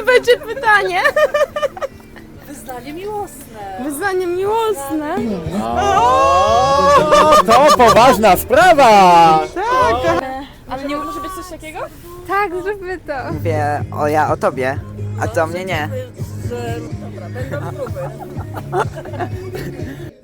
Jakie będzie pytanie? Wyznanie miłosne. Wyznanie miłosne. O, to poważna sprawa! Ale nie może być coś takiego? Tak, zróbmy to. Wie o ja o tobie, a ty o mnie nie.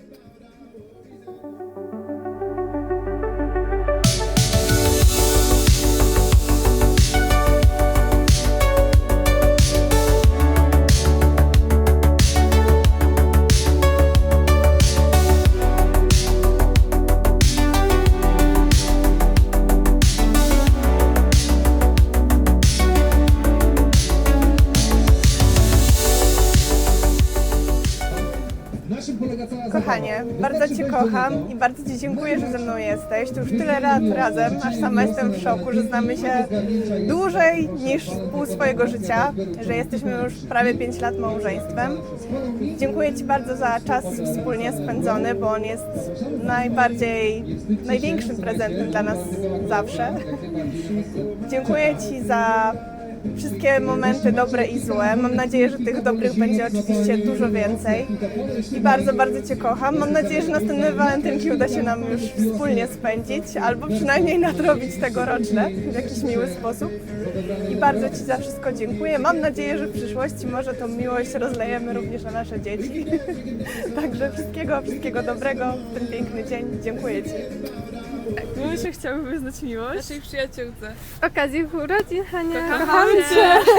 Kochanie, bardzo Cię kocham i bardzo Ci dziękuję, że ze mną jesteś. To już tyle lat razem, aż sama jestem w szoku, że znamy się dłużej niż pół swojego życia, że jesteśmy już prawie 5 lat małżeństwem. Dziękuję Ci bardzo za czas wspólnie spędzony, bo on jest najbardziej, największym prezentem dla nas zawsze. Dziękuję Ci za wszystkie momenty dobre i złe. Mam nadzieję, że tych dobrych będzie oczywiście dużo więcej. I bardzo, bardzo Cię kocham. Mam nadzieję, że następne walentynki uda się nam już wspólnie spędzić, albo przynajmniej nadrobić tegoroczne w jakiś miły sposób. I bardzo Ci za wszystko dziękuję. Mam nadzieję, że w przyszłości może tą miłość rozlejemy również na nasze dzieci. Także wszystkiego, wszystkiego dobrego w ten piękny dzień. Dziękuję Ci. Myślę, chciałabym wyznać miłość naszej przyjaciółce. Okazji urodzin, Hania. Kocham cię.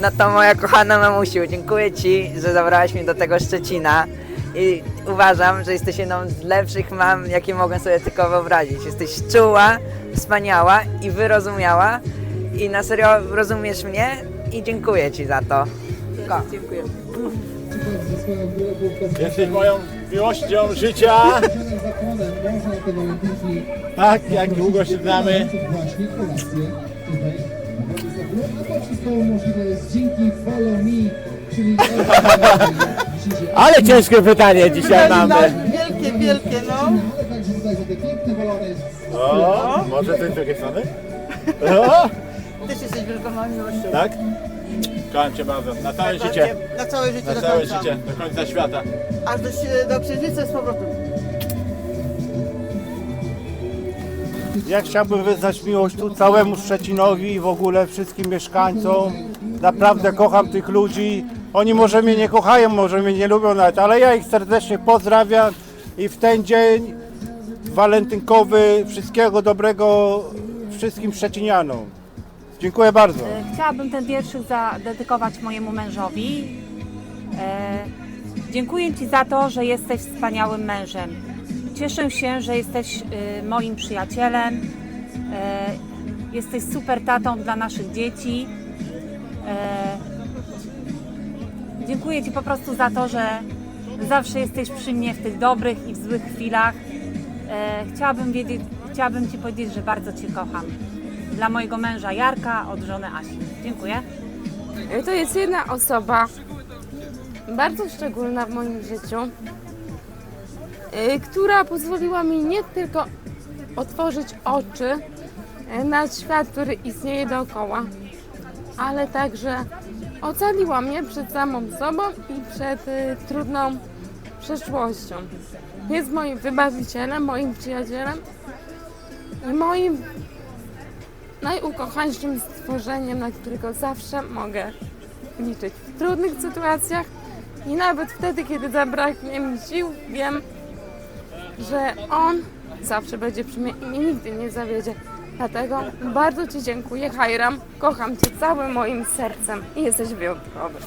No to moja kochana mamusiu, dziękuję Ci, że zabrałaś mnie do tego Szczecina i uważam, że jesteś jedną z lepszych mam, jakie mogę sobie tylko wyobrazić. Jesteś czuła, wspaniała i wyrozumiała i na serio rozumiesz mnie i dziękuję Ci za to. Ko. Dziękuję. Jesteś moją miłością życia. Tak, jak długo się znamy. Ale ciężkie pytanie dzisiaj mamy. Wielkie, wielkie, no. O, może coś z drugiej strony? O, Też jesteś wielką miłością. tak? Kocham Cię bardzo. Na całe życie. Na całe życie Na do całe końca. życie. Do końca świata. Aż do, do księżyca z powrotem. Ja chciałbym wyznać miłość tu całemu Szczecinowi i w ogóle wszystkim mieszkańcom. Naprawdę kocham tych ludzi. Oni może mnie nie kochają, może mnie nie lubią nawet, ale ja ich serdecznie pozdrawiam i w ten dzień walentynkowy wszystkiego dobrego wszystkim Szczecinianom. Dziękuję bardzo. Chciałabym ten wierszyk zadedykować mojemu mężowi. E, dziękuję Ci za to, że jesteś wspaniałym mężem. Cieszę się, że jesteś e, moim przyjacielem. E, jesteś super tatą dla naszych dzieci. E, dziękuję Ci po prostu za to, że zawsze jesteś przy mnie w tych dobrych i w złych chwilach. E, chciałabym, wiedzieć, chciałabym Ci powiedzieć, że bardzo Cię kocham. Dla mojego męża Jarka od żony Asi. Dziękuję. To jest jedna osoba bardzo szczególna w moim życiu, y, która pozwoliła mi nie tylko otworzyć oczy y, na świat, który istnieje dookoła, ale także ocaliła mnie przed samą sobą i przed trudną przeszłością. Jest moim wybawicielem, moim przyjacielem i moim najukochańszym stworzeniem, na którego zawsze mogę liczyć. W trudnych sytuacjach i nawet wtedy, kiedy zabraknie mi sił, wiem, że on zawsze będzie przy mnie i nigdy nie zawiedzie. Dlatego bardzo Ci dziękuję, Hajram. Kocham Cię całym moim sercem i jesteś wyjątkowy.